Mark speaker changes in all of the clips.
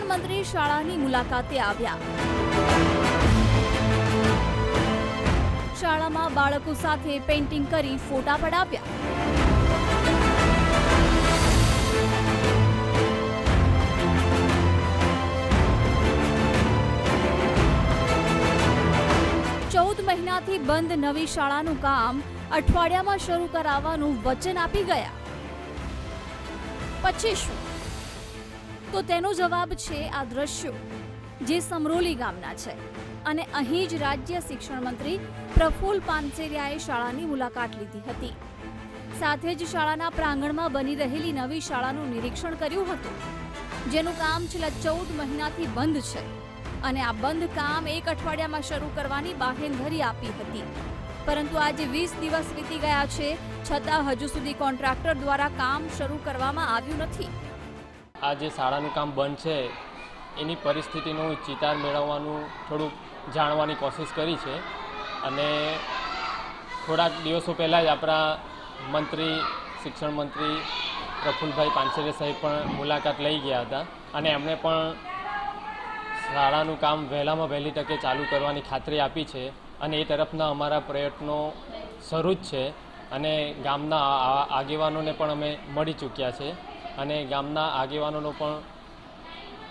Speaker 1: શિક્ષણ મંત્રી શાળાની મુલાકાતે આવ્યા. શાળામાં બાળકો સાથે પેઇન્ટિંગ કરી ફોટા પડાવ્યા. ચૌદ મહિનાથી બંધ નવી શાળાનું કામ અઠવાડિયામાં શરૂ કરાવવાનું વચન આપી ગયા. પછી તો તેનો જવાબ છે આ દ્રશ્યો, જે સમરોલી ગામના છે. અને અહીં જ રાજ્ય શિક્ષણ મંત્રી પ્રફુલ પાનસેરિયાએ શાળાની મુલાકાત લીધી હતી. સાથે જ શાળાના પ્રાંગણમાં બની રહેલી નવી શાળાનું નિરીક્ષણ કર્યું હતું, જેનું કામ છેલ્લા ચૌદ મહિનાથી બંધ છે. અને આ બંધ કામ એક અઠવાડિયામાં શરૂ કરવાની બાહેંધરી આપી હતી. પરંતુ આજે વીસ દિવસ વીતી ગયા છે, છતાં હજુ સુધી કોન્ટ્રાક્ટર દ્વારા કામ શરૂ કરવામાં આવ્યું નથી.
Speaker 2: આ જે શાળાનું કામ બંધ છે, એની પરિસ્થિતિનું ચિતાર મેળવવાનું થોડુંક જાણવાની કોશિશ કરી છે. અને થોડાક દિવસો પહેલાં જ આપણા મંત્રી, શિક્ષણ મંત્રી પ્રફુલભાઈ પાનસેરે સાહેબ પણ મુલાકાત લઈ ગયા હતા. અને એમણે પણ શાળાનું કામ વહેલામાં વહેલી તકે ચાલુ કરવાની ખાતરી આપી છે. અને એ તરફના અમારા પ્રયત્નો શરૂ જ છે. અને ગામના આગેવાનોને પણ અમે મળી ચૂક્યા છે. અને ગામના આગેવાનોનો પણ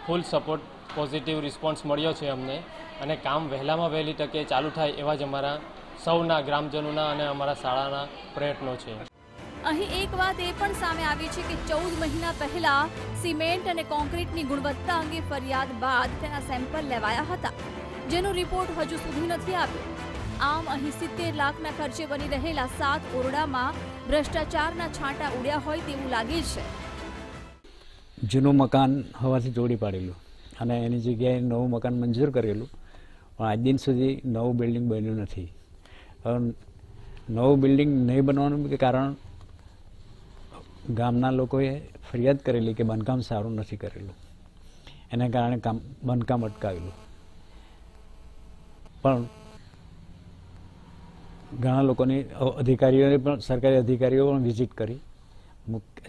Speaker 2: ફૂલ સપોર્ટ, પોઝિટિવ રિસ્પોન્સ મળ્યો છે અમને. અને કામ વહેલામાં વહેલી તકે ચાલુ થાય એવા જ અમારા સૌના ગ્રામજનોના અને અમારા શાળાના પ્રયત્નો છે.
Speaker 1: અહીં એક વાત એ પણ સામે આવી છે કે ચૌદ મહિના પહેલા સિમેન્ટ અને કોન્ક્રીટની ગુણવત્તા અંગે ફરિયાદ બાદ તેના સેમ્પલ લેવાયા હતા. જેનો રિપોર્ટ હજુ સુધી નથી આવ્યો. આમ અહીં સિત્તેર લાખના ખર્ચે બની રહેલા સાત ઓરડામાં ભ્રષ્ટાચારના છાંટા ઉડ્યા હોય તેવું લાગે છે.
Speaker 3: જૂનું મકાન હવાથી તોડી પાડેલું અને એની જગ્યાએ નવું મકાન મંજૂર કરેલું. પણ આજ દિન સુધી નવું બિલ્ડિંગ બન્યું નથી. નવું બિલ્ડિંગ નહીં બનવાનું કારણ ગામના લોકોએ ફરિયાદ કરેલી કે બાંધકામ સારું નથી કરેલું. એના કારણે કામ, બાંધકામ અટકાવેલું. પણ ઘણા લોકોની અધિકારીઓને પણ, સરકારી અધિકારીઓ પણ વિઝિટ કરી.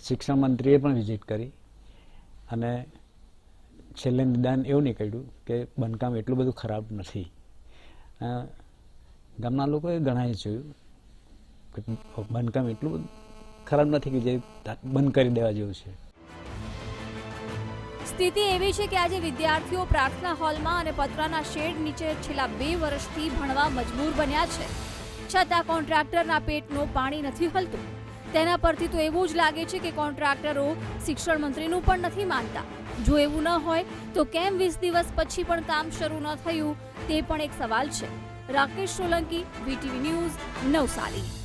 Speaker 3: શિક્ષણ મંત્રીએ પણ વિઝિટ કરી. અને છેલ્લે નિદાન એવું નીકળ્યું કે બાંધકામ એટલું બધું ખરાબ નથી. ગામના લોકોએ ઘણાએ જોયું કે બંધકામ એટલું બધું ખરાબ નથી કે જે બંધ કરી દેવા જેવું છે.
Speaker 1: સ્થિતિ એવી છે કે આજે વિદ્યાર્થીઓ પ્રાર્થના હોલમાં અને પતરાના શેડ નીચે છેલ્લા બે વર્ષથી ભણવા મજબૂર બન્યા છે. છતાં કોન્ટ્રાક્ટરના પેટનું પાણી નથી હલતું. તેના પરથી તો એવું જ લાગે છે કે કોન્ટ્રાક્ટરો શિક્ષણ મંત્રીનું પણ નથી માનતા. જો એવું ન હોય, તો કેમ વીસ દિવસ પછી પણ કામ શરૂ ન થયું? તે પણ એક સવાલ છે. Rakesh Solanki, VTV news, Navsari.